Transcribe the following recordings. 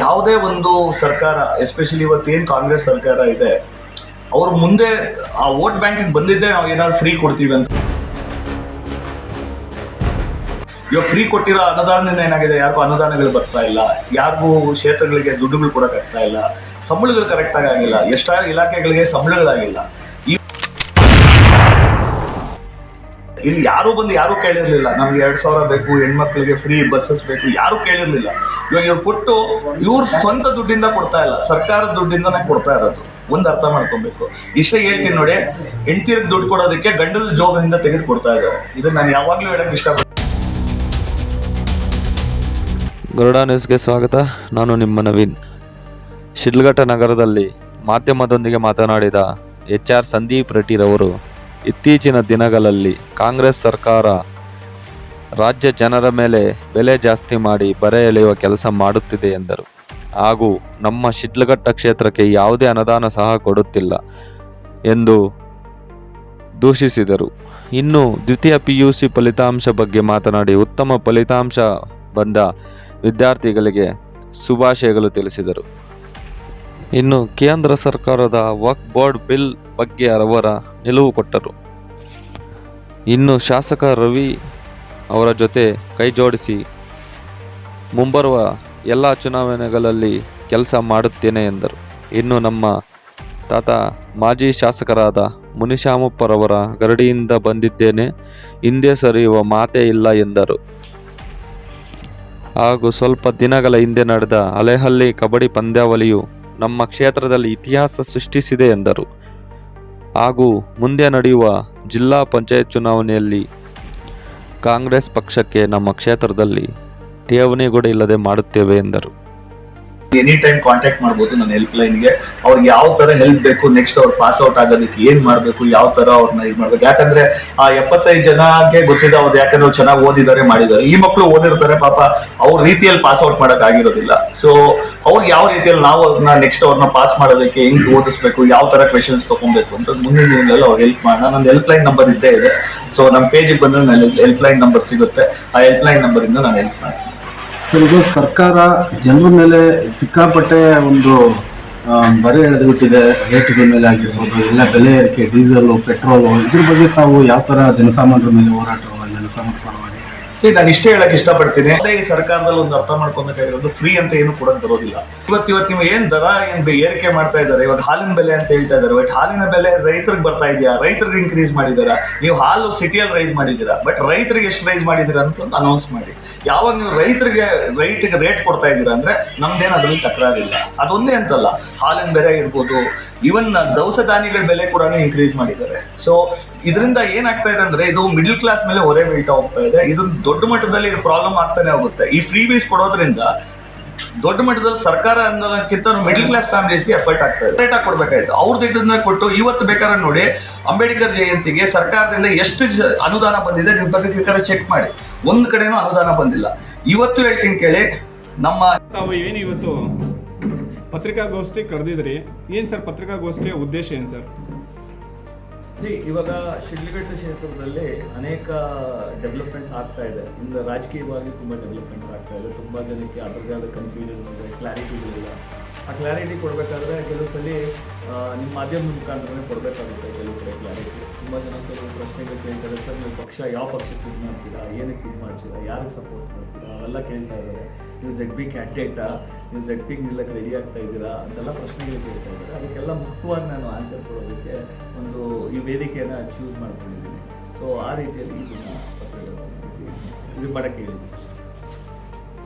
ಯಾವುದೇ ಒಂದು ಸರ್ಕಾರ ಎಸ್ಪೆಷಲಿ ಇವತ್ತು ಏನು ಕಾಂಗ್ರೆಸ್ ಸರ್ಕಾರ ಇದೆ, ಅವ್ರ ಮುಂದೆ ಆ ವೋಟ್ ಬ್ಯಾಂಕಿಗೆ ಬಂದಿದ್ದೆ ನಾವು ಏನಾದ್ರು ಫ್ರೀ ಕೊಡ್ತೀವಿ ಅಂತ. ಇವಾಗ ಫ್ರೀ ಕೊಟ್ಟಿರೋ ಅನುದಾನದಿಂದ ಏನಾಗಿದೆ? ಯಾರಿಗೂ ಅನುದಾನಗಳು ಬರ್ತಾ ಇಲ್ಲ. ಯಾರಿಗೂ ಕ್ಷೇತ್ರಗಳಿಗೆ ದುಡ್ಡುಗಳು ಕೊಡೋಕ್ಕಾಗ್ತಾ ಇಲ್ಲ. ಸಂಬಳಗಳು ಕರೆಕ್ಟಾಗಿ ಆಗಿಲ್ಲ. ಎಷ್ಟಾದ ಇಲಾಖೆಗಳಿಗೆ ಸಂಬಳಗಳಾಗಿಲ್ಲ. ಇಲ್ಲಿ ಯಾರು ಬಂದು ಯಾರು ಕೇಳಿರ್ಲಿಲ್ಲ. ನಮ್ಗೆ ಎರಡು ಸಾವಿರ ಬೇಕು, ಹೆಣ್ಮಕ್ಳಿಗೆ ಫ್ರೀ ಬಸ್ಸಸ್ ಬೇಕು, ಯಾರು ಕೇಳಿರಲಿಲ್ಲ. ಇವಾಗ ಇವ್ರು ಕೊಟ್ಟು ಇವ್ರ ಸ್ವಂತ ದುಡ್ಡಿಂದ ಕೊಡ್ತಾ ಇಲ್ಲ. ಸರ್ಕಾರದ ದುಡ್ಡಿಂದನೇ ಕೊಡ್ತಾ ಇರೋದು. ಒಂದು ಅರ್ಥ ಮಾಡ್ಕೊಬೇಕು. ಇಷ್ಟೇ ಹೇಳ್ತೀನಿ ನೋಡಿ, ಹೆಂಡತಿರಿಗೆ ದುಡ್ಡು ಕೊಡೋದಕ್ಕೆ ಗಂಡದ ಜೋಬದಿಂದ ತೆಗೆದು ಕೊಡ್ತಾ ಇದ್ದಾರೆ. ಇದನ್ನ ನಾನು ಯಾವಾಗಲೂ ಹೇಳಕ್ ಇಷ್ಟಪಡ್ತೀನಿ. ಗರುಡ ನ್ಯೂಸ್ಗೆ ಸ್ವಾಗತ. ನಾನು ನಿಮ್ಮ ನವೀನ್. ಶಿಡ್ಲಘಟ್ಟ ನಗರದಲ್ಲಿ ಮಾಧ್ಯಮದೊಂದಿಗೆ ಮಾತನಾಡಿದ ಎಚ್ ಆರ್ ಸಂದೀಪ್ ರೆಡ್ಡಿರವರು ಇತ್ತೀಚಿನ ದಿನಗಳಲ್ಲಿ ಕಾಂಗ್ರೆಸ್ ಸರ್ಕಾರ ರಾಜ್ಯ ಜನರ ಮೇಲೆ ಬೆಲೆ ಜಾಸ್ತಿ ಮಾಡಿ ಬರೆ ಎಳೆಯುವ ಕೆಲಸ ಮಾಡುತ್ತಿದೆ ಎಂದರು. ಹಾಗೂ ನಮ್ಮ ಶಿಡ್ಲಘಟ್ಟ ಕ್ಷೇತ್ರಕ್ಕೆ ಯಾವುದೇ ಅನುದಾನ ಸಹ ಕೊಡುತ್ತಿಲ್ಲ ಎಂದು ದೂಷಿಸಿದರು. ಇನ್ನು ದ್ವಿತೀಯ ಪಿ ಯು ಸಿ ಫಲಿತಾಂಶ ಬಗ್ಗೆ ಮಾತನಾಡಿ ಉತ್ತಮ ಫಲಿತಾಂಶ ಬಂದ ವಿದ್ಯಾರ್ಥಿಗಳಿಗೆ ಶುಭಾಶಯಗಳು ತಿಳಿಸಿದರು. ಇನ್ನು ಕೇಂದ್ರ ಸರ್ಕಾರದ ವಕ್ ಬೋರ್ಡ್ ಬಿಲ್ ಬಗ್ಗೆ ಅವರ ನಿಲುವು ಕೊಟ್ಟರು. ಇನ್ನು ಶಾಸಕ ರವಿ ಅವರ ಜೊತೆ ಕೈಜೋಡಿಸಿ ಮುಂಬರುವ ಎಲ್ಲ ಚುನಾವಣೆಗಳಲ್ಲಿ ಕೆಲಸ ಮಾಡುತ್ತೇನೆ ಎಂದರು. ಇನ್ನು ನಮ್ಮ ತಾತ ಮಾಜಿ ಶಾಸಕರಾದ ಮುನಿಶಾಮಪ್ಪರವರ ಗರಡಿಯಿಂದ ಬಂದಿದ್ದೇನೆ, ಹಿಂದೆ ಸರಿಯುವ ಮಾತೇ ಇಲ್ಲ ಎಂದರು. ಹಾಗೂ ಸ್ವಲ್ಪ ದಿನಗಳ ಹಿಂದೆ ನಡೆದ ಅಲೆಹಳ್ಳಿ ಕಬಡ್ಡಿ ಪಂದ್ಯಾವಳಿಯು ನಮ್ಮ ಕ್ಷೇತ್ರದಲ್ಲಿ ಇತಿಹಾಸ ಸೃಷ್ಟಿಸಿದೆ ಎಂದರು. ಹಾಗೂ ಮುಂದೆ ನಡೆಯುವ ಜಿಲ್ಲಾ ಪಂಚಾಯತ್ ಚುನಾವಣೆಯಲ್ಲಿ ಕಾಂಗ್ರೆಸ್ ಪಕ್ಷಕ್ಕೆ ನಮ್ಮ ಕ್ಷೇತ್ರದಲ್ಲಿ ಠೇವಣಿ ಕೂಡ ಇಲ್ಲದೆ ಮಾಡುತ್ತೇವೆ ಎಂದರು. ಎನಿ ಟೈಮ್ ಕಾಂಟ್ಯಾಕ್ಟ್ ಮಾಡ್ಬೋದು ನನ್ನ ಹೆಲ್ಪ್ ಲೈನ್ಗೆ ಅವ್ರಿಗೆ ಯಾವ ತರ ಹೆಲ್ಪ್ ಬೇಕು ನೆಕ್ಸ್ಟ್ ಅವ್ರು ಪಾಸ್ ಔಟ್ ಆಗೋದಕ್ಕೆ ಏನ್ ಮಾಡ್ಬೇಕು, ಯಾವ ತರ ಅವ್ರನ್ನ ಇದು ಮಾಡ್ಬೇಕು. ಯಾಕಂದ್ರೆ ಆ ಎಪ್ಪತ್ತೈದು ಜನಕ್ಕೆ ಗೊತ್ತಿದೆ ಅವ್ರು ಯಾಕಂದ್ರೆ ಅವ್ರು ಚೆನ್ನಾಗಿ ಓದಿದ್ದಾರೆ, ಮಾಡಿದ್ದಾರೆ. ಈ ಮಕ್ಕಳು ಓದಿರ್ತಾರೆ, ಪಾಪ ಅವ್ರ ರೀತಿಯಲ್ಲಿ ಪಾಸ್ ಔಟ್ ಮಾಡಕ್ ಆಗಿರೋದಿಲ್ಲ. ಸೊ ಅವ್ರು ಯಾವ ರೀತಿಯಲ್ಲಿ ನಾವು ಅವ್ರನ್ನ ನೆಕ್ಸ್ಟ್ ಅವ್ರನ್ನ ಪಾಸ್ ಮಾಡೋದಕ್ಕೆ ಹೆಂಗ್ ಓದಿಸ್ಬೇಕು, ಯಾವ ತರ ಕ್ವೆಶನ್ಸ್ ತಗೊಬೇಕು ಅಂತ ಮುಂದಿನ ದಿನದಲ್ಲಿ ಅವ್ರು ಹೆಲ್ಪ್ ಮಾಡೋಣ. ನನ್ನ ಹೆಲ್ಪ್ ಲೈನ್ ನಂಬರ್ ಇದ್ದೇ ಇದೆ. ಸೊ ನಮ್ಮ ಪೇಜಿಗೆ ಬಂದ್ರೆ ನನ್ನ ಹೆಲ್ಪ್ ಲೈನ್ ನಂಬರ್ ಸಿಗುತ್ತೆ. ಆ ಹೆಲ್ಪ್ ಲೈನ್ ನಂಬರ್ ಇಂದ ನಾನು ಹೆಲ್ಪ್ ಮಾಡ್ತೀನಿ. ಸರ್ ಸರ್ಕಾರ ಜನರ ಮೇಲೆ ಸಿಕ್ಕಾಪಟ್ಟೆ ಒಂದು ಬರೆ ಎಳೆದುಬಿಟ್ಟಿದೆ. ರೇಟ್ಗಳ ಮೇಲೆ ಆಗಿರ್ಬೋದು, ಎಲ್ಲ ಬೆಲೆ ಏರಿಕೆ, ಡೀಸೆಲು, ಪೆಟ್ರೋಲು, ಇದ್ರ ಬಗ್ಗೆ ತಾವು ಯಾವ ಥರ ಜನಸಾಮಾನ್ಯರ ಮೇಲೆ ಹೋರಾಟವನ್ನು ಜನಸಾಮಾನ್ಯ ಪರವಾಗಿ? ಸಿ, ನಾನು ಇಷ್ಟೇ ಹೇಳಕ್ ಇಷ್ಟಪಡ್ತೀನಿ. ಈ ಸರ್ಕಾರದಲ್ಲಿ ಒಂದು ಅರ್ಥ ಮಾಡ್ಕೊಬೇಕಾಗಿರೋದು ಫ್ರೀ ಅಂತ ಏನು ಕೊಡಕ್ ಬರೋದಿಲ್ಲ. ಇವತ್ತು ಇವತ್ತು ನೀವು ಏನ್ ದರ, ಏನ್ ಏರಿಕೆ ಮಾಡ್ತಾ ಇದ್ದಾರೆ? ಇವತ್ತು ಹಾಲಿನ ಬೆಲೆ ಅಂತ ಹೇಳ್ತಾ ಇದ್ದಾರೆ. ಬಟ್ ಹಾಲಿನ ಬೆಲೆ ರೈತರಿಗೆ ಬರ್ತಾ ಇದೆಯಾ? ರೈತರಿಗೆ ಇನ್ಕ್ರೀಸ್ ಮಾಡಿದಾರ ನೀವು ಹಾಲು ಸಿಟಿಯಲ್ಲಿ ರೈಸ್ ಮಾಡಿದ್ದೀರಾ? ಬಟ್ ರೈತರಿಗೆ ಎಷ್ಟು ರೈಸ್ ಮಾಡಿದೀರಾ ಅಂತ ಅನೌನ್ಸ್ ಮಾಡಿ. ಯಾವಾಗ ನೀವು ರೈತರಿಗೆ ರೈಟಿಗೆ ರೇಟ್ ಕೊಡ್ತಾ ಇದ್ದೀರಾ ಅಂದ್ರೆ ನಮ್ದೇನು ಅದ್ರಲ್ಲಿ ತಕರಾರಿಲ್ಲ. ಅದೊಂದೇ ಅಂತಲ್ಲ. ಹಾಲಿನ ಬೆಲೆ ಇರ್ಬೋದು ಈವನ್ ದವಸ ಧಾನ್ಯಗಳ ಬೆಲೆ ಕೂಡ ಇನ್ಕ್ರೀಸ್ ಮಾಡಿದ್ದಾರೆ. ಸೊ ಇದರಿಂದ ಏನಾಗ್ತಾ ಇದೆ ಅಂದ್ರೆ ಇದು ಮಿಡಿಲ್ ಕ್ಲಾಸ್ ಮೇಲೆ ಹೊರೆ ಬೀಳ್ತಾ ಹೋಗ್ತಾ ಇದೆ. ಇದು ದೊಡ್ಡ ಮಟ್ಟದಲ್ಲಿ ಪ್ರಾಬ್ಲಮ್ ಆಗ್ತಾನೆ ಹೋಗುತ್ತೆ. ಈ ಫ್ರೀ ಬೀಸ್ ಕೊಡೋದ್ರಿಂದ ದೊಡ್ಡ ಮಟ್ಟದಲ್ಲಿ ಸರ್ಕಾರ ಅನ್ನೋದಕ್ಕಿಂತ ಮಿಡಲ್ ಕ್ಲಾಸ್ ಫ್ಯಾಮಿಲೀಸ್ಗೆ ಎಫರ್ಟ್ ಆಗ್ತಾ ಇದೆ. ಕೊಡ್ಬೇಕಾಯ್ತು ಅವ್ರದ್ದು ಇದನ್ನ ಕೊಟ್ಟು ಇವತ್ತು ಬೇಕಾದ್ರೆ ನೋಡಿ ಅಂಬೇಡ್ಕರ್ ಜಯಂತಿಗೆ ಸರ್ಕಾರದಿಂದ ಎಷ್ಟು ಅನುದಾನ ಬಂದಿದೆ ನೀವು ಬಗ್ಗೆ ಬೇಕಾದ್ರೆ ಚೆಕ್ ಮಾಡಿ. ಒಂದ್ ಕಡೆನೂ ಅನುದಾನ ಬಂದಿಲ್ಲ. ಇವತ್ತು ಹೇಳ್ತೀನಿ ಕೇಳಿ, ನಮ್ಮ ತಾವು ಏನು ಇವತ್ತು ಪತ್ರಿಕಾಗೋಷ್ಠಿ ಕರೆದಿದ್ರಿ ಏನು ಸರ್ ಪತ್ರಿಕಾಗೋಷ್ಠಿಯ ಉದ್ದೇಶ ಏನು ಸರ್? ಇವಾಗ ಶಿಡ್ಲಘಟ್ಟ ಕ್ಷೇತ್ರದಲ್ಲಿ ಅನೇಕ ಡೆವಲಪ್ಮೆಂಟ್ಸ್ ಆಗ್ತಾ ಇದೆ. ಇಂದ ರಾಜಕೀಯವಾಗಿ ತುಂಬ ಡೆವಲಪ್ಮೆಂಟ್ಸ್ ಆಗ್ತಾ ಇದೆ. ತುಂಬ ಜನಕ್ಕೆ ಅದರದೇ ಆದ ಕನ್ಫ್ಯೂಷನ್ಸ್ ಇದೆ ಕ್ಲಾರಿಟಿಗಳಿಲ್ಲ ಆ ಕ್ಲಾರಿಟಿ ಕೊಡಬೇಕಾದ್ರೆ ಕೆಲವು ಸಲ ನಿಮ್ಮ ಮಾಧ್ಯಮದ ಮುಖಾಂತರನೇ ಕೊಡಬೇಕಾಗುತ್ತೆ ಕೆಲವು ಕಡೆ ಕ್ಲಾರಿಟಿ ತುಂಬ ಜನ ಕೆಲವು ಪ್ರಶ್ನೆಗಳು ಕೇಳ್ತಾರೆ, ಸರ್, ನೀವು ಪಕ್ಷ ಯಾವ ಪಕ್ಷಕ್ಕೆ ಇದು ಮಾಡ್ತೀರಾ? ಏನಕ್ಕೆ ಇದು ಮಾಡ್ತೀರಾ? ಯಾರಿಗೆ ಸಪೋರ್ಟ್ ಮಾಡ್ತೀರಾ? ಅವೆಲ್ಲ ಕೇಳ್ತಾ ಇದ್ದಾರೆ. ನೀವು ಜೆಡ್ ಬಿ ಕ್ಯಾಂಡಿಡೇಟಾ ನೀವು ಜೆಡ್ ಬಿಗೆ ನಿಲ್ಲಕ್ಕೆ ರೆಡಿ ಆಗ್ತಾ ಇದ್ದೀರಾ? ಅಂತೆಲ್ಲ ಪ್ರಶ್ನೆಗಳು ಕೇಳ್ತಾ ಇದ್ದಾರೆ. ಅದಕ್ಕೆಲ್ಲ ಮುಕ್ತವಾಗಿ ನಾನು ಆನ್ಸರ್ ಕೊಡೋದಕ್ಕೆ ಒಂದು ಈ ವೇದಿಕೆಯನ್ನು ಚೂಸ್ ಮಾಡ್ಕೊಂಡಿದ್ದೀನಿ. ಸೊ ಆ ರೀತಿಯಲ್ಲಿ ಇದನ್ನು ಇದು ಮಾಡೋಕ್ಕೆ ಹೇಳಿದ್ದೀನಿ.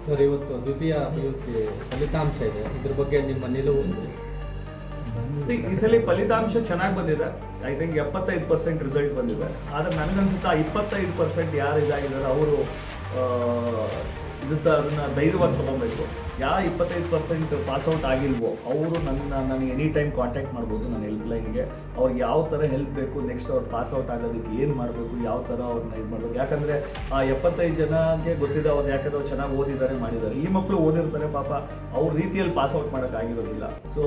ಸರ್, ಇವತ್ತು ದ್ವಿತೀಯ ಪಿ ಯು ಸಿ ಫಲಿತಾಂಶ ಇದೆ. ಇದ್ರ ಬಗ್ಗೆ ನಿಮ್ಮ ನಿಲುವು ಸಿ ಈ ಸಲ ಫಲಿತಾಂಶ ಚೆನ್ನಾಗಿ ಬಂದಿದೆ. ಐ ಥಿಂಕ್ ಎಪ್ಪತ್ತೈದು ಪರ್ಸೆಂಟ್ ರಿಸಲ್ಟ್ ಬಂದಿದೆ. ಆದರೆ ನನಗನ್ಸುತ್ತೆ ಇಪ್ಪತ್ತೈದು ಪರ್ಸೆಂಟ್ ಯಾರು ಇದಾಗಿದ್ದಾರೆ ಅವರು ಇದಕ್ಕೆ ಅದನ್ನು ಧೈರ್ಯವಾಗಿ ತೊಗೊಬೇಕು ಯಾ ಇಪ್ಪತ್ತೈದು ಪರ್ಸೆಂಟ್ ಪಾಸ್ಔಟ್ ಆಗಿಲ್ವೋ ಅವರು ನನ್ನ ನನಗೆ ಎನಿ ಟೈಮ್ ಕಾಂಟ್ಯಾಕ್ಟ್ ಮಾಡ್ಬೋದು ನನ್ನ ಹೆಲ್ಪ್ ಲೈನ್ಗೆ ಅವ್ರಿಗೆ ಯಾವ ಥರ ಹೆಲ್ಪ್ ಬೇಕು ನೆಕ್ಸ್ಟ್ ಅವ್ರು ಪಾಸ್ಔಟ್ ಆಗೋದಕ್ಕೆ ಏನು ಮಾಡಬೇಕು, ಯಾವ ಥರ ಅವ್ರನ್ನ ಇದು ಮಾಡಬೇಕು. ಯಾಕಂದರೆ ಆ ಎಪ್ಪತ್ತೈದು ಜನಕ್ಕೆ ಗೊತ್ತಿದೆ ಅವ್ರು ಯಾಕಂದ್ರೆ ಅವ್ರು ಚೆನ್ನಾಗಿ ಓದಿದ್ದಾರೆ ಮಾಡಿದ್ದಾರೆ. ಈ ಮಕ್ಕಳು ಓದಿರ್ತಾರೆ ಪಾಪ, ಅವ್ರ ರೀತಿಯಲ್ಲಿ ಪಾಸ್ಔಟ್ ಮಾಡೋಕ್ಕಾಗಿರೋದಿಲ್ಲ ಸೊ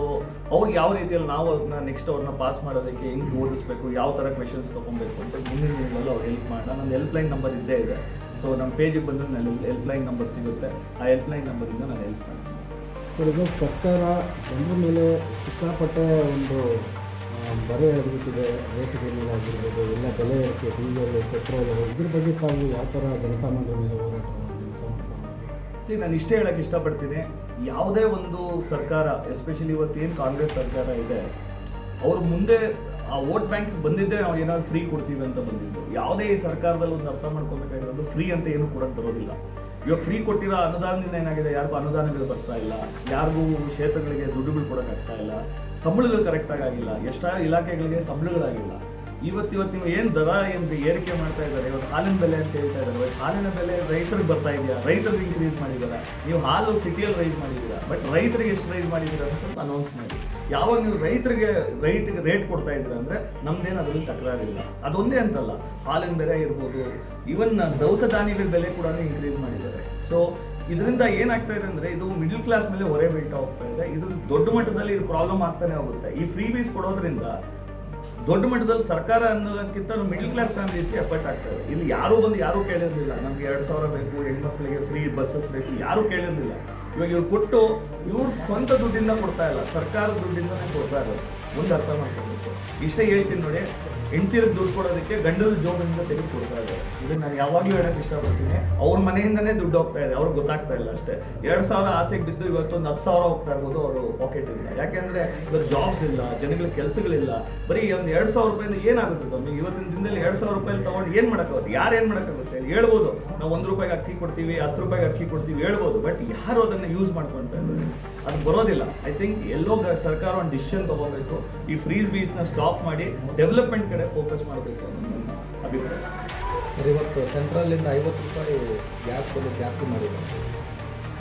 ಅವ್ರಿಗೆ ಯಾವ ರೀತಿಯಲ್ಲಿ ನಾವು ಅವ್ರನ್ನ ನೆಕ್ಸ್ಟ್ ಅವ್ರನ್ನ ಪಾಸ್ ಮಾಡೋದಕ್ಕೆ ಹೆಂಗೆ ಓದಿಸ್ಬೇಕು, ಯಾವ ಥರ ಕ್ವೆಶನ್ಸ್ ತೊಗೊಬೇಕು ಅಂತ ಮುಂದಿನ ದಿನಗಳಲ್ಲಿ ಅವ್ರು ಹೆಲ್ಪ್ ಮಾಡೋಣ ನನ್ನ ಹೆಲ್ಪ್ ಲೈನ್ ನಂಬರ್ ಇದ್ದೇ ಇದೆ. ಸೊ ನಮ್ಮ ಪೇಜಿಗೆ ಬಂದರೆ ನಾನು ಹೆಲ್ಪ್ಲೈನ್ ನಂಬರ್ ಸಿಗುತ್ತೆ. ಆ ಹೆಲ್ಪ್ಲೈನ್ ನಂಬರಿಂದ ನಾನು ಹೆಲ್ಪ್ ಮಾಡ್ತೀನಿ. ಸರ್ ಇದು ಸರ್ಕಾರ ಜನರ ಮೇಲೆ ಸಿಕ್ಕಾಪಟ್ಟೆ ಒಂದು ಬರೆ ಎಳೆದ್ಬಿಟ್ಟಿದೆ ರೇಟ್ಗಳ ಮೇಲೆ ಆಗಿರ್ಬೋದು ಎಲ್ಲ ಬೆಲೆ ಏರಿಕೆ ಡೀಸೆಲ್ ಪೆಟ್ರೋಲು ಇದ್ರ ಬಗ್ಗೆ ತಾವು ಯಾವ ಥರ ಜನಸಾಮಾನ್ಯರ ಮೇಲೆ ಹೋರಾಟ ಸಿ ನಾನು ಇಷ್ಟೇ ಹೇಳೋಕ್ಕೆ ಇಷ್ಟಪಡ್ತೀನಿ. ಯಾವುದೇ ಒಂದು ಸರ್ಕಾರ ಎಸ್ಪೆಷಲಿ ಇವತ್ತೇನು ಕಾಂಗ್ರೆಸ್ ಸರ್ಕಾರ ಇದೆ ಅವ್ರ ಮುಂದೆ ಆ ವೋಟ್ ಬ್ಯಾಂಕ್ ಬಂದಿದ್ದೆ ನಾವು ಏನಾದ್ರು ಫ್ರೀ ಕೊಡ್ತೀವಿ ಅಂತ ಬಂದಿದ್ದು. ಯಾವುದೇ ಸರ್ಕಾರದಲ್ಲಿ ಒಂದು ಅರ್ಥ ಮಾಡ್ಕೋಬೇಕಾಗಿರೋದು ಫ್ರೀ ಅಂತ ಏನು ಕೊಡಕ್ಕೆ ಬರೋದಿಲ್ಲ. ಇವಾಗ ಫ್ರೀ ಕೊಟ್ಟಿರೋ ಅನುದಾನದಿಂದ ಏನಾಗಿದೆ? ಯಾರಿಗೂ ಅನುದಾನಗಳು ಬರ್ತಾ ಇಲ್ಲ. ಯಾರಿಗೂ ಕ್ಷೇತ್ರಗಳಿಗೆ ದುಡ್ಡುಗಳು ಕೊಡೋಕ್ಕಾಗ್ತಾ ಇಲ್ಲ. ಸಂಬಳಗಳು ಕರೆಕ್ಟಾಗಿ ಆಗಿಲ್ಲ. ಎಷ್ಟೋ ಇಲಾಖೆಗಳಿಗೆ ಸಂಬಳಗಳಾಗಿಲ್ಲ. ಇವತ್ತು ಇವತ್ತು ನೀವು ಏನು ದರ ಏನು ಏರಿಕೆ ಮಾಡ್ತಾ ಇದ್ದಾರೆ? ಇವತ್ತು ಹಾಲಿನ ಬೆಲೆ ಅಂತ ಹೇಳ್ತಾ ಇದ್ದಾರೆ. ಹಾಲಿನ ಬೆಲೆ ರೈತರಿಗೆ ಬರ್ತಾ ಇದೆಯಾ? ರೈತರಿಗೆ ಇನ್ಕ್ರೀಸ್ ಮಾಡಿದ್ದಾರೆ? ನೀವು ಹಾಲು ಸಿಟಿಯಲ್ಲಿ ರೈಸ್ ಮಾಡಿದ್ದೀರಾ? ಬಟ್ ರೈತರಿಗೆ ಎಷ್ಟು ರೈಸ್ ಮಾಡಿದ್ದೀರಾ ಅಂತ ಅನೌನ್ಸ್ ಮಾಡಿ. ಯಾವಾಗ ನೀವು ರೈತರಿಗೆ ರೈಟಿಗೆ ರೇಟ್ ಕೊಡ್ತಾ ಇದ್ದೀರಾ ಅಂದರೆ ನಮ್ದೇನು ಅದರಲ್ಲಿ ತಕರಾರಿಲ್ಲ. ಅದೊಂದೇ ಅಂತಲ್ಲ. ಹಾಲಿನ ಬೆಲೆ ಇರ್ಬೋದು. ಈವನ್ ದವಸ ಧಾನ್ಯಗಳ ಬೆಲೆ ಕೂಡ ಇನ್ಕ್ರೀಸ್ ಮಾಡಿದ್ದಾರೆ. ಸೊ ಇದರಿಂದ ಏನಾಗ್ತಾ ಇದೆ ಅಂದ್ರೆ ಇದು ಮಿಡಿಲ್ ಕ್ಲಾಸ್ ಮೇಲೆ ಹೊರೆ ಬೀಳ್ತಾ ಹೋಗ್ತಾ ಇದೆ. ಇದು ದೊಡ್ಡ ಮಟ್ಟದಲ್ಲಿ ಇದು ಪ್ರಾಬ್ಲಮ್ ಆಗ್ತಾನೆ ಹೋಗುತ್ತೆ. ಈ ಫ್ರೀ ಬೀಸ್ ಕೊಡೋದ್ರಿಂದ ದೊಡ್ಡ ಮಟ್ಟದಲ್ಲಿ ಸರ್ಕಾರ ಅನ್ನೋದಕ್ಕಿಂತ ಮಿಡ್ಲ್ ಕ್ಲಾಸ್ ಫ್ಯಾಮಿಲೀಸ್ಗೆ ಎಫರ್ಟ್ ಆಗ್ತಾ ಇದೆ. ಇಲ್ಲಿ ಯಾರೂ ಬಂದು ಯಾರೂ ಕೇಳಿರಲಿಲ್ಲ, ನಮ್ಗೆ ಎರಡು ಸಾವಿರ ಬೇಕು, ಹೆಣ್ಮಕ್ಳಿಗೆ ಫ್ರೀ ಬಸ್ಸಸ್ ಬೇಕು, ಯಾರೂ ಕೇಳಿರ್ಲಿಲ್ಲ. ಇವಾಗ ಇವ್ರು ಕೊಟ್ಟು ಇವ್ರ ಸ್ವಂತ ದುಡ್ಡಿಂದ ಕೊಡ್ತಾ ಇಲ್ಲ, ಸರ್ಕಾರದ ದುಡ್ಡಿಂದನೇ ಕೊಡ್ತಾ ಇರೋದು. ಮುಂದೆ ಅರ್ಥ ಮಾಡ್ಕೊಬೇಕು ಇಷ್ಟೇ ಹೇಳ್ತೀನಿ ನೋಡಿ, ಹೆಂಡತಿರಿಗೆ ದುಡ್ಡು ಕೊಡೋದಕ್ಕೆ ಗಂಡದ ಜೋಬಿನಿಂದ ತೆಗೆದು ಕೊಡ್ತಾ ಇದೆ ಇದನ್ನ ನಾನು ಯಾವಾಗಲೂ ಹೇಳಕ್ ಇಷ್ಟಪಡ್ತೀನಿ. ಅವ್ರ ಮನೆಯಿಂದನೇ ದುಡ್ಡು ಹೋಗ್ತಾ ಇದೆ, ಅವ್ರಿಗೆ ಗೊತ್ತಾಗ್ತಾ ಇಲ್ಲ ಅಷ್ಟೇ. ಎರಡು ಸಾವಿರ ಆಸೆಗೆ ಬಿದ್ದು ಇವತ್ತೊಂದು ಹತ್ತು ಸಾವಿರ ಹೋಗ್ತಾ ಇರ್ಬೋದು ಅವರು ಪಾಕೆಟ್ ಇಲ್ಲ ಯಾಕೆಂದ್ರೆ ಇವತ್ತು ಜಾಬ್ಸ್ ಇಲ್ಲ ಜನಗಳ ಕೆಲಸಗಳಿಲ್ಲ. ಬರೀ ಒಂದು ಎರಡು ಸಾವಿರ ರೂಪಾಯಿಂದ ಏನಾಗುತ್ತೆ ಸ್ವಾಮಿ? ಇವತ್ತಿನ ದಿನದಲ್ಲಿ ಎರಡು ಸಾವಿರ ರೂಪಾಯಿ ತಗೊಂಡು ಏನು ಮಾಡಕ್ಕಾಗುತ್ತೆ? ಯಾರು ಏನು ಮಾಡಕ್ಕಾಗುತ್ತೆ? ಹೇಳ್ಬೋದು. ನಾವು ಒಂದು ರೂಪಾಯಿಗೆ ಅಕ್ಕಿ ಕೊಡ್ತೀವಿ, ಹತ್ತು ರೂಪಾಯಿಗೆ ಅಕ್ಕಿ ಕೊಡ್ತೀವಿ, ಹೇಳ್ಬೋದು. ಬಟ್ ಯಾರು ಅದನ್ನ ಯೂಸ್ ಮಾಡ್ಕೊಂತ ಇದ್ದಾರೆ. ಅದು ಬರೋದಿಲ್ಲ. ಐ ಥಿಂಕ್ ಎಲ್ಲೋ ಸರ್ಕಾರ ಒಂದು ಡಿಸಿಷನ್ ತಗೋಬೇಕು. ಈ ಫ್ರೀಸ್ ಬೀಸ್ನ ಸ್ಟಾಪ್ ಮಾಡಿ ಡೆವಲಪ್ಮೆಂಟ್ ಕಡೆ ಫೋಕಸ್ ಮಾಡಬೇಕು ಅಂತ ಅಭಿಪ್ರಾಯ. ಸರ್ ಇವತ್ತು ಸೆಂಟ್ರಲ್ಲಿಂದ ಐವತ್ತು ರೂಪಾಯಿ ಗ್ಯಾಸ್ ಬೆಲೆ ಜಾಸ್ತಿ ಮಾಡಿದ್ದಾರೆ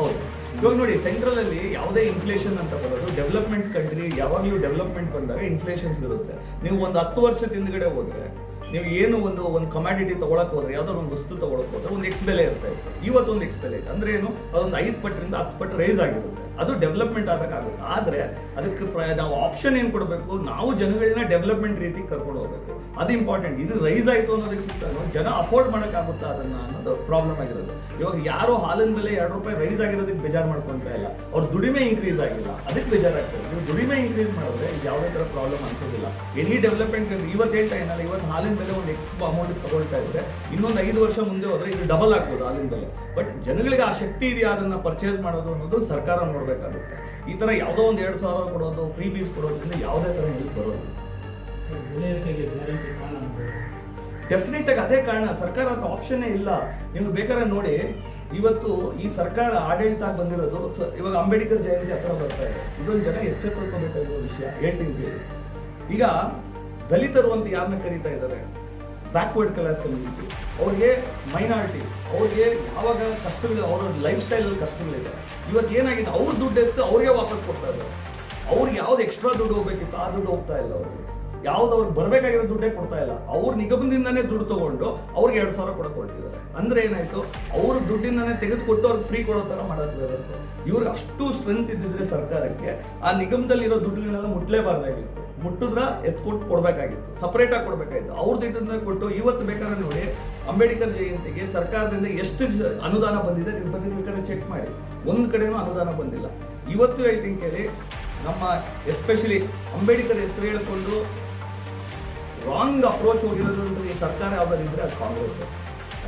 ಹೌದು. ಇವಾಗ ನೋಡಿ ಸೆಂಟ್ರಲ್ ಅಲ್ಲಿ ಯಾವುದೇ ಇನ್ಫ್ಲೇಷನ್ ಅಂತ ಬರೋದು ಡೆವಲಪ್ಮೆಂಟ್ ಕಂಟ್ರಿ ಯಾವಾಗಲೂ ಡೆವಲಪ್ಮೆಂಟ್ ಬಂದಾಗ ಇನ್ಫ್ಲೇಷನ್ಸ್ ಇರುತ್ತೆ. ನೀವು ಒಂದು ಹತ್ತು ವರ್ಷದ ಹಿಂದ್ಗಡೆ ಹೋದ್ರೆ ನೀವು ಏನು ಒಂದು ಒಂದು ಕಮಾಡಿಟಿ ತಗೊಳಕ್ ಹೋದ್ರೆ ಯಾವ್ದಾದ್ರು ಒಂದು ವಸ್ತು ತಗೊಳಕ್ ಹೋದ್ರೆ, ಒಂದು ಎಕ್ಸ್ ಬೆಲೆ ಇರ್ತಾ ಇತ್ತು ಇವತ್ತು ಒಂದು ಎಕ್ಸ್ ಬೆಲೆ ಇದೆ. ಅಂದ್ರೆ ಏನು? ಅದೊಂದು ಐದು ಪಟ್ಟರಿಂದ ಹತ್ತು ಪಟ್ಟು ರೈಸ್ ಆಗಿರುತ್ತೆ ಅದು ಡೆವಲಪ್ಮೆಂಟ್ ಆಗಬೇಕಾಗುತ್ತೆ ಆದ್ರೆ ಅದಕ್ಕೆ ನಾವು ಆಪ್ಷನ್ ಏನು ಕೊಡಬೇಕು? ನಾವು ಜನಗಳನ್ನ ಡೆವಲಪ್ಮೆಂಟ್ ರೀತಿ ಕರ್ಕೊಂಡು ಹೋಗ್ಬೇಕು. ಅದು ಇಂಪಾರ್ಟೆಂಟ್ ಇದು ರೈಸ್ ಆಯಿತು ಅನ್ನೋದಕ್ಕಿಂತ ಜನ ಅಫೋರ್ಡ್ ಮಾಡೋಕ್ಕಾಗುತ್ತಾ ಅದನ್ನ ಅನ್ನೋದು ಪ್ರಾಬ್ಲಮ್ ಆಗಿರೋದು. ಇವಾಗ ಯಾರು ಹಾಲಿನ ಬೆಲೆ ಎರಡು ರೂಪಾಯಿ ರೈಸ್ ಆಗಿರೋದಕ್ಕೆ ಬೇಜಾರು ಮಾಡ್ಕೊಂತ ಇಲ್ಲ. ಅವ್ರ ದುಡಿಮೆ ಇನ್ಕ್ರೀಸ್ ಆಗಿಲ್ಲ. ಅದಕ್ಕೆ ಬೇಜಾರಾಗ್ತದೆ ನೀವು ದುಡಿಮೆ ಇನ್ಕ್ರೀಸ್ ಮಾಡಿದ್ರೆ ಯಾವ ಯಾವುದೇ ತರ ಪ್ರಾಬ್ಲಮ್ ಅನ್ಸೋದಿಲ್ಲ. ಎನಿ ಡೆವಲಪ್ಮೆಂಟ್ ಇವತ್ತು ಹೇಳ್ತಾ ಏನಲ್ಲ ಇವತ್ತು ಹಾಲಿನ ಬೆಲೆ ಒಂದು ಎಕ್ಸ್ ಅಮೌಂಟ್ ತಗೊಳ್ತಾ ಇದ್ರೆ ಇನ್ನೊಂದು ಐದು ವರ್ಷ ಮುಂದೆ ಹೋದ್ರೆ ಇದು ಡಬಲ್ ಆಗ್ಬೋದು ಹಾಲಿನ ಬೆಲೆ. ಬಟ್ ಜನಗಳಿಗೆ ಆ ಶಕ್ತಿ ಇದೆಯಾ ಅದನ್ನ ಪರ್ಚೇಸ್ ಮಾಡೋದು ಅನ್ನೋದು ಸರ್ಕಾರ ನೋಡ್ಬೇಕಾಗುತ್ತೆ ಈ ಥರ ಯಾವುದೋ ಒಂದು ಎರಡು ಸಾವಿರ ಕೊಡೋದು ಫ್ರೀ ಬೀಸ್ ಕೊಡೋದ್ರಿಂದ ಯಾವುದೇ ತರ ಹೆಲ್ಪ್ ಬರೋದು ಡೆಫಿನೆಟ್ ಆಗಿ ಅದೇ ಕಾರಣ ಸರ್ಕಾರ ಆಪ್ಷನ್ ಆಪ್ಷನ್ನೇ ಇಲ್ಲ. ನಿಮ್ಗೆ ಬೇಕಾದ್ರೆ ನೋಡಿ, ಇವತ್ತು ಈ ಸರ್ಕಾರ ಆಡಳಿತ ಬಂದಿರೋದು ಇವಾಗ ಅಂಬೇಡ್ಕರ್ ಜಯಂತಿ ಹತ್ರ ಬರ್ತಾ ಇದೆ. ಇದೊಂದು ಜನ ಎಚ್ಚೆತ್ತುಕೊಳ್ಬೇಕಾಗಿರೋ ವಿಷಯ ಹೇಳ್ತೀನಿ ಈಗ ದಲಿತರು ಅಂತ ಯಾರನ್ನ ಕರೀತಾ ಇದ್ದಾರೆ? ಬ್ಯಾಕ್ವರ್ಡ್ ಕ್ಲಾಸ್ ಕಮ್ಯುನಿಟಿ ಅವ್ರಿಗೆ ಮೈನಾರಿಟೀಸ್ ಅವ್ರಿಗೆ ಯಾವಾಗ ಕಷ್ಟಗಳು ಅವ್ರ ಲೈಫ್ ಸ್ಟೈಲಲ್ಲಿ ಕಷ್ಟಗಳಿದೆ. ಇವತ್ತು ಏನಾಗಿದೆ ಅವ್ರ ದುಡ್ಡು ಎತ್ತು ಅವ್ರಿಗೆ ವಾಪಸ್ ಕೊಡ್ತಾ ಇದ್ದಾರೆ ಅವ್ರಿಗೆ ಯಾವ್ದು ಎಕ್ಸ್ಟ್ರಾ ದುಡ್ಡು ಹೋಗ್ಬೇಕಿತ್ತು, ಆ ದುಡ್ಡು ಹೋಗ್ತಾ ಇಲ್ಲ ಅವ್ರಿಗೆ. ಯಾವ್ದು ಅವ್ರಿಗೆ ಬರಬೇಕಾಗಿರೋ ದುಡ್ಡೇ ಕೊಡ್ತಾ ಇಲ್ಲ. ಅವ್ರ ನಿಗಮದಿಂದನೇ ದುಡ್ಡು ತಗೊಂಡು ಅವ್ರಿಗೆ ಎರಡು ಸಾವಿರ ಕೊಡಕ್ಕೆ ಹೊರಟಿದ್ದಾರೆ. ಅಂದ್ರೆ ಏನಾಯ್ತು? ಅವ್ರ ದುಡ್ಡಿಂದನೇ ತೆಗೆದುಕೊಟ್ಟು ಅವ್ರಿಗೆ ಫ್ರೀ ಕೊಡೋ ಥರ ಮಾಡೋದು ವ್ಯವಸ್ಥೆ. ಇವ್ರಿಗೆ ಅಷ್ಟು ಸ್ಟ್ರೆಂತ್ ಇದ್ದಿದ್ರೆ ಸರ್ಕಾರಕ್ಕೆ ಆ ನಿಗಮದಲ್ಲಿರೋ ದುಡ್ಡುಗಳನ್ನೆಲ್ಲ ಮುಟ್ಲೇಬಾರ್ದಾಗಿತ್ತು. ಮುಟ್ಟಿದ್ರ ಎತ್ಕೊಟ್ಟು ಕೊಡಬೇಕಾಗಿತ್ತು ಸಪರೇಟ್ ಆಗಿ ಕೊಡ್ಬೇಕಾಗಿತ್ತು. ಅವ್ರದ್ದು ಇದನ್ನ ಕೊಟ್ಟು ಇವತ್ತು ಬೇಕಾದ್ರೆ ನೋಡಿ, ಅಂಬೇಡ್ಕರ್ ಜಯಂತಿಗೆ ಸರ್ಕಾರದಿಂದ ಎಷ್ಟು ಅನುದಾನ ಬಂದಿದೆ, ನೀವು ಬಂದಿದ್ದು ಬೇಕಾದ್ರೆ ಚೆಕ್ ಮಾಡಿ. ಒಂದು ಕಡೆನೂ ಅನುದಾನ ಬಂದಿಲ್ಲ. ಇವತ್ತು ಹೇಳ್ತೀನಿ ಕೇಳಿ, ನಮ್ಮ ಎಸ್ಪೆಷಲಿ ಅಂಬೇಡ್ಕರ್ ಹೆಸರು ಹೇಳ್ಕೊಂಡು ರಾಂಗ್ ಅಪ್ರೋಚ್ ಹೋಗಿರೋದು ಅಂತ ಈ ಸರ್ಕಾರ ಯಾವ್ದಾದ್ರು ಅದು ಕಾಂಗ್ರೆಸ್.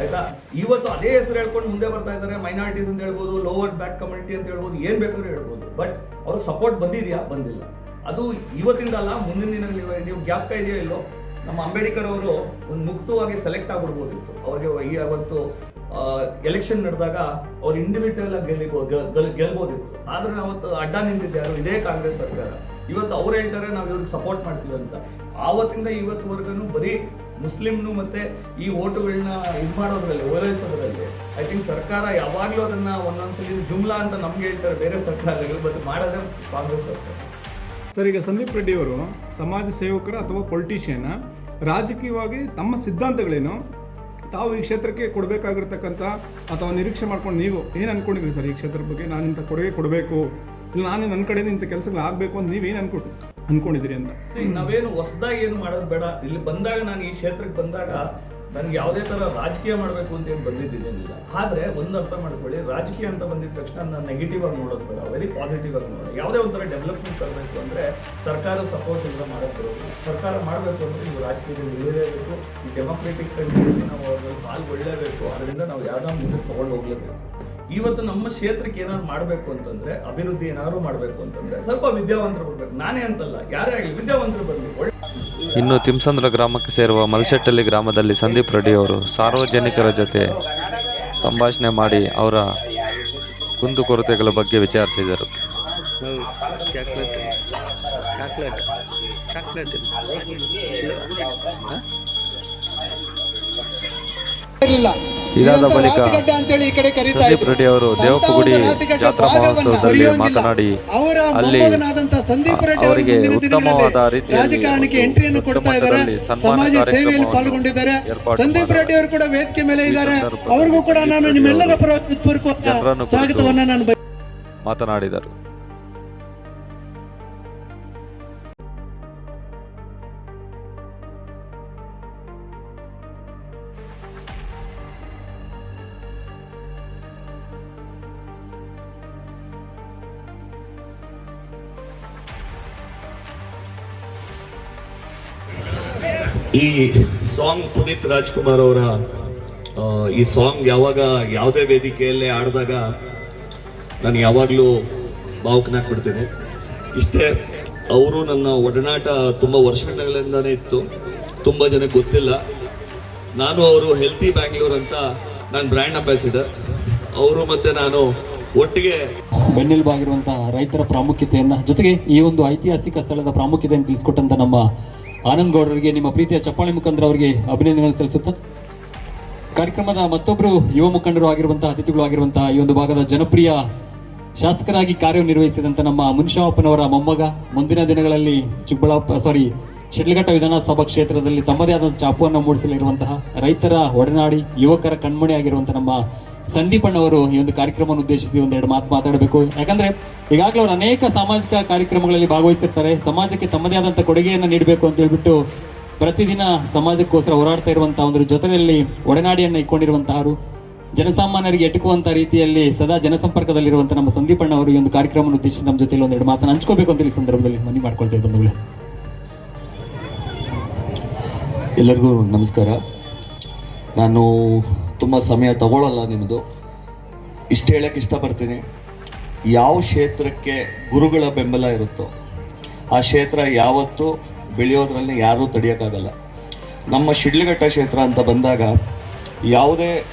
ಆಯ್ತಾ? ಇವತ್ತು ಅದೇ ಹೆಸರು ಹೇಳ್ಕೊಂಡು ಮುಂದೆ ಬರ್ತಾ ಇದ್ದಾರೆ ಮೈನಾರಿಟೀಸ್ ಅಂತ ಹೇಳ್ಬೋದು ಲೋವರ್ ಬ್ಯಾಕ್ ಕಮ್ಯುನಿಟಿ ಅಂತ ಹೇಳ್ಬೋದು, ಏನ್ ಬೇಕಾದ್ರೂ ಹೇಳ್ಬೋದು. ಬಟ್ ಅವ್ರಿಗೆ ಸಪೋರ್ಟ್ ಬಂದಿದೆಯಾ? ಬಂದಿಲ್ಲ. ಅದು ಇವತ್ತಿಂದ ಅಲ್ಲ ಮುಂದಿನ ದಿನಗಳಲ್ಲಿ ನೀವು ಜ್ಞಾಪಕ ಇದೆಯೋ ಇಲ್ಲೋ, ನಮ್ಮ ಅಂಬೇಡ್ಕರ್ ಅವರು ಒಂದು ಮುಕ್ತವಾಗಿ ಸೆಲೆಕ್ಟ್ ಆಗ್ಬಿಡ್ಬೋದಿತ್ತು. ಅವ್ರಿಗೆ ಅವತ್ತು ಎಲೆಕ್ಷನ್ ನಡೆದಾಗ ಅವ್ರು ಇಂಡಿವಿಜುವಲ್ ಆಗಿ ಗೆಲ್ಬೋದಿತ್ತು. ಆದ್ರೆ ಅವತ್ತು ಅಡ್ಡ ನಿಂತಿದ್ದೆ ಯಾರು ಇದೇ ಕಾಂಗ್ರೆಸ್ ಸರ್ಕಾರ. ಇವತ್ತು ಅವ್ರು ಹೇಳ್ತಾರೆ, ನಾವು ಇವ್ರಿಗೆ ಸಪೋರ್ಟ್ ಮಾಡ್ತೀವಿ ಅಂತ. ಆವತ್ತಿಂದ ಇವತ್ತುವರೆಗೂ ಬರೀ ಮುಸ್ಲಿಮ್ನು ಮತ್ತೆ ಈ ಓಟುಗಳನ್ನ ಇದು ಮಾಡೋದ್ರಲ್ಲಿ, ಓಲೈಸೋದ್ರಲ್ಲಿ. ಐ ಥಿಂಕ್ ಸರ್ಕಾರ ಯಾವಾಗಲೂ ಅದನ್ನ ಒಂದೊಂದ್ಸಲಿ ಜುಮ್ಲಾ ಅಂತ ನಮ್ಗೆ ಹೇಳ್ತಾರೆ, ಬೇರೆ ಸರ್ಕಾರಗಳು ಬಟ್ ಮಾಡೋದೇ ಕಾಂಗ್ರೆಸ್ ಸರ್ಕಾರ. ಸರ್, ಈಗ ಸಂದೀಪ್ ರೆಡ್ಡಿ ಅವರು ಸಮಾಜ ಸೇವಕರ ಅಥವಾ ಪೊಲಿಟಿಷಿಯನ್ ರಾಜಕೀಯವಾಗಿ ತಮ್ಮ ಸಿದ್ಧಾಂತಗಳೇನು? ತಾವು ಈ ಕ್ಷೇತ್ರಕ್ಕೆ ಕೊಡಬೇಕಾಗಿರ್ತಕ್ಕಂಥ ಅಥವಾ ನಿರೀಕ್ಷೆ ಮಾಡ್ಕೊಂಡು ನೀವು ಏನು ಅನ್ಕೊಂಡಿದ್ರಿ ಸರ್ ಈ ಕ್ಷೇತ್ರದ ಬಗ್ಗೆ? ನಾನು ಇಂಥ ಕೊಡುಗೆ ಕೊಡಬೇಕು. ಇಲ್ಲ, ನಾನು ನನ್ನ ಕಡೆಯಿಂದ ಇಂಥ ಕೆಲಸಗಳು ಆಗಬೇಕು ಅಂತ ನೀವೇನು ಅನ್ಕೊಟ್ಟು ಅನ್ಕೊಂಡಿದ್ದೀರಿ ಅಂತ? ಸರಿ, ನಾವೇನು ಹೊಸದಾಗಿ ಏನು ಮಾಡೋದು ಬೇಡ. ಇಲ್ಲಿ ಬಂದಾಗ ನಾನು ಈ ಕ್ಷೇತ್ರಕ್ಕೆ ಬಂದಾಗ ನನಗೆ ಯಾವುದೇ ತರ ರಾಜಕೀಯ ಮಾಡಬೇಕು ಅಂತ ಏನು ಬಂದಿದ್ದೇನಿಲ್ಲ ಆದ್ರೆ ಒಂದು ಅರ್ಥ ಮಾಡ್ಕೊಳ್ಳಿ, ರಾಜಕೀಯ ಅಂತ ಬಂದಿದ ತಕ್ಷಣ ನಾನು ನೆಗೆಟಿವ್ ಆಗಿ ನೋಡೋದು ಬೇಡ ವೆರಿ ಪಾಸಿಟಿವ್ ಆಗಿ ನೋಡೋಣ ಯಾವುದೇ ಒಂಥರ ಡೆವಲಪ್ಮೆಂಟ್ ತರಬೇಕು ಅಂದ್ರೆ ಸರ್ಕಾರ ಸಪೋರ್ಟ್ ಇಂದ ಮಾಡೋದು ಸರ್ಕಾರ ಮಾಡಬೇಕು ಅಂದ್ರೆ ನೀವು ರಾಜಕೀಯದಲ್ಲಿ ಇಳಿಯಲೇಬೇಕು ಈ ಡೆಮೋಕ್ರೆಟಿಕ್ ಕಂಟ್ರಿಯಲ್ಲಿ ನಾವು ಅದ್ರಲ್ಲಿ ಪಾಲ್ಗೊಳ್ಳಲೇಬೇಕು, ಅದರಿಂದ ನಾವು ಯಾವ್ದೋ ಮುಂದೆ ತಗೊಂಡು ಹೋಗ್ಲೇಬೇಕು. ಇವತ್ತು ನಮ್ಮ ಕ್ಷೇತ್ರಕ್ಕೆ ಏನಾದ್ರು ಮಾಡಬೇಕು ಅಂತಂದ್ರೆ, ಅಭಿವೃದ್ಧಿ ಏನಾದ್ರು ಮಾಡಬೇಕು ಅಂತಂದ್ರೆ, ಸ್ವಲ್ಪ ವಿದ್ಯಾವಂತರು ಬರ್ಬೇಕು. ನಾನೇ ಅಂತಲ್ಲ, ಯಾರೇ ಆಗಲಿ ವಿದ್ಯಾವಂತರು ಬರಲಿ. ಒಳ್ಳೆ ಇನ್ನು ತಿಮ್ಸಂದ್ರ ಗ್ರಾಮಕ್ಕೆ ಸೇರುವ ಮಲ್ಶೆಟ್ಟಳ್ಳಿ ಗ್ರಾಮದಲ್ಲಿ ಸಂದೀಪ್ ರೆಡ್ಡಿ ಅವರು ಸಾರ್ವಜನಿಕರ ಜೊತೆ ಸಂಭಾಷಣೆ ಮಾಡಿ ಅವರ ಕುಂದುಕೊರತೆಗಳ ಬಗ್ಗೆ ವಿಚಾರಿಸಿದರು. ಇರಲಿಲ್ಲ. ಇದಾದ ಬಳಿಕ ಸಂದೀಪ್. ರೆಡ್ಡಿ ಅವರು ದೇವಪ್ಪಗುಡಿ ಜಾತ್ರಾ ಮಹೋತ್ಸವದಲ್ಲಿ. ಮಾತನಾಡಿ ಅಲ್ಲಿ ಮೊಮ್ಮಗನಾದಂತ ಸಂದೀಪ್ ರೆಡ್ಡಿ ಅವರಿಗೆ ಉತ್ತಮವಾದ ದಿನಗಳಲ್ಲಿ ರೀತಿಯಲ್ಲಿ ರಾಜಕಾರಣಕ್ಕೆ ಎಂಟ್ರಿಯನ್ನು ಕೊಡ್ತಾ ಇದ್ದಾರೆ. ಸನ್ಮಾನ ಸಮಾಜ ಸೇವೆಯಲ್ಲಿ ಪಾಲ್ಗೊಂಡಿದ್ದಾರೆ. ಸಂದೀಪ್ ರೆಡ್ಡಿ ಅವರು ಕೂಡ ವೇದಿಕೆ ಮೇಲೆ ಇದ್ದಾರೆ. ಅವರಿಗೂ ಕೂಡ ನಾನು ನಿಮ್ಮೆಲ್ಲರ ಪರವಾಗಿ ಸ್ವಾಗತವನ್ನು ನಾನು ಮಾತನಾಡಿದರು. ಈ ಸಾಂಗ್ ಪುನೀತ್ ರಾಜ್ಕುಮಾರ್ ಅವರ ಈ ಸಾಂಗ್ ಯಾವಾಗ ಯಾವುದೇ ವೇದಿಕೆಯಲ್ಲೇ ಆಡಿದಾಗ ನಾನು ಯಾವಾಗಲೂ ಭಾವುಕನಾಗ್ಬಿಡ್ತೀನಿ. ಇಷ್ಟೇ ಅವರು ನನ್ನ ಒಡನಾಟ ತುಂಬ ವರ್ಷಗಳಿಂದನೇ ಇತ್ತು, ತುಂಬ ಜನಕ್ಕೆ ಗೊತ್ತಿಲ್ಲ. ನಾನು ಅವರು ಹೆಲ್ತಿ ಬ್ಯಾಂಗ್ಳೂರ್ ಅಂತ ನಾನು ಬ್ರ್ಯಾಂಡ್ ಅಂಬಾಸಿಡರ್ ಅವರು ಮತ್ತು ನಾನು ಒಟ್ಟಿಗೆ ಬೆನ್ನೆಲುಬಾಗಿರುವಂತಹ ರೈತರ ಪ್ರಾಮುಖ್ಯತೆಯನ್ನ, ಜೊತೆಗೆ ಈ ಒಂದು ಐತಿಹಾಸಿಕ ಸ್ಥಳದ ಪ್ರಾಮುಖ್ಯತೆಯನ್ನು ತಿಳಿಸ್ಕೊಟ್ಟಂತ ನಮ್ಮ ಆನಂದ್ ಗೌಡರಿಗೆ ನಿಮ್ಮ ಪ್ರೀತಿಯ ಚಪ್ಪಾಳೆ ಮುಖಂಡರ ಅವರಿಗೆ ಅಭಿನಂದನೆಗಳನ್ನು ಸಲ್ಲಿಸುತ್ತಾ, ಕಾರ್ಯಕ್ರಮದ ಮತ್ತೊಬ್ಬರು ಯುವ ಮುಖಂಡರು ಆಗಿರುವಂತಹ, ಅತಿಥಿಗಳು ಆಗಿರುವಂತಹ ಈ ಒಂದು ಭಾಗದ ಜನಪ್ರಿಯ ಶಾಸಕರಾಗಿ ಕಾರ್ಯನಿರ್ವಹಿಸಿದಂಥ ನಮ್ಮ ಮುನಿಶಾಪನವರ ಮೊಮ್ಮಗ, ಮುಂದಿನ ದಿನಗಳಲ್ಲಿ ಚಿಕ್ಕಬಳ್ಳಾಪುರ ಸಾರಿ ಶಿಡ್ಲಘಟ್ಟ ವಿಧಾನಸಭಾ ಕ್ಷೇತ್ರದಲ್ಲಿ ತಮ್ಮದೇ ಆದ ಚಾಪುವನ್ನು ಮೂಡಿಸಲಿರುವಂತಹ ರೈತರ ಒಡನಾಡಿ, ಯುವಕರ ಕಣ್ಮಣಿ ಆಗಿರುವಂತಹ ನಮ್ಮ ಸಂದೀಪಣ್ಣವರು ಈ ಒಂದು ಕಾರ್ಯಕ್ರಮವನ್ನು ಉದ್ದೇಶಿಸಿ ಒಂದೆರಡು ಮಾತು ಮಾತಾಡಬೇಕು. ಯಾಕಂದ್ರೆ ಈಗಾಗಲೇ ಅವರು ಅನೇಕ ಸಾಮಾಜಿಕ ಕಾರ್ಯಕ್ರಮಗಳಲ್ಲಿ ಭಾಗವಹಿಸಿರ್ತಾರೆ. ಸಮಾಜಕ್ಕೆ ತಮ್ಮದೇ ಆದಂಥ ಕೊಡುಗೆಯನ್ನು ನೀಡಬೇಕು ಅಂತ ಹೇಳ್ಬಿಟ್ಟು ಪ್ರತಿದಿನ ಸಮಾಜಕ್ಕೋಸ್ಕರ ಹೋರಾಡ್ತಾ ಇರುವಂತಹ ಒಂದು ಜೊತೆಯಲ್ಲಿ ಒಡನಾಡಿಯನ್ನು ಇಟ್ಕೊಂಡಿರುವಂತಹರು ಜನಸಾಮಾನ್ಯರಿಗೆ ಎಟುಕುವಂಥ ರೀತಿಯಲ್ಲಿ ಸದಾ ಜನಸಂಪರ್ಕದಲ್ಲಿರುವಂಥ ನಮ್ಮ ಸಂದೀಪಣ್ಣ ಅವರು ಈ ಒಂದು ಕಾರ್ಯಕ್ರಮವನ್ನು ಉದ್ದೇಶಿಸಿ ನಮ್ಮ ಜೊತೆಯಲ್ಲಿ ಒಂದೆರಡು ಮಾತನ್ನು ಹಂಚ್ಕೋಬೇಕು ಅಂತ ಈ ಸಂದರ್ಭದಲ್ಲಿ ಮನವಿ ಮಾಡ್ಕೊಳ್ತಾ ಬಂಧುಗಳೇ. ಎಲ್ಲರಿಗೂ ನಮಸ್ಕಾರ. ನಾನು ತುಂಬ ಸಮಯ ತಗೊಳ್ಳಲ್ಲ ನಿಮ್ಮದು. ಇಷ್ಟು ಹೇಳಕ್ಕೆ ಇಷ್ಟಪಡ್ತೀನಿ. ಯಾವ ಕ್ಷೇತ್ರಕ್ಕೆ ಗುರುಗಳ ಬೆಂಬಲ ಇರುತ್ತೋ ಆ ಕ್ಷೇತ್ರ ಯಾವತ್ತೂ ಬೆಳೆಯೋದ್ರಲ್ಲಿ ಯಾರೂ ತಡೆಯೋಕ್ಕಾಗಲ್ಲ. ನಮ್ಮ ಶಿಡ್ಲಘಟ್ಟ ಕ್ಷೇತ್ರ ಅಂತ ಬಂದಾಗ ಯಾವುದೇ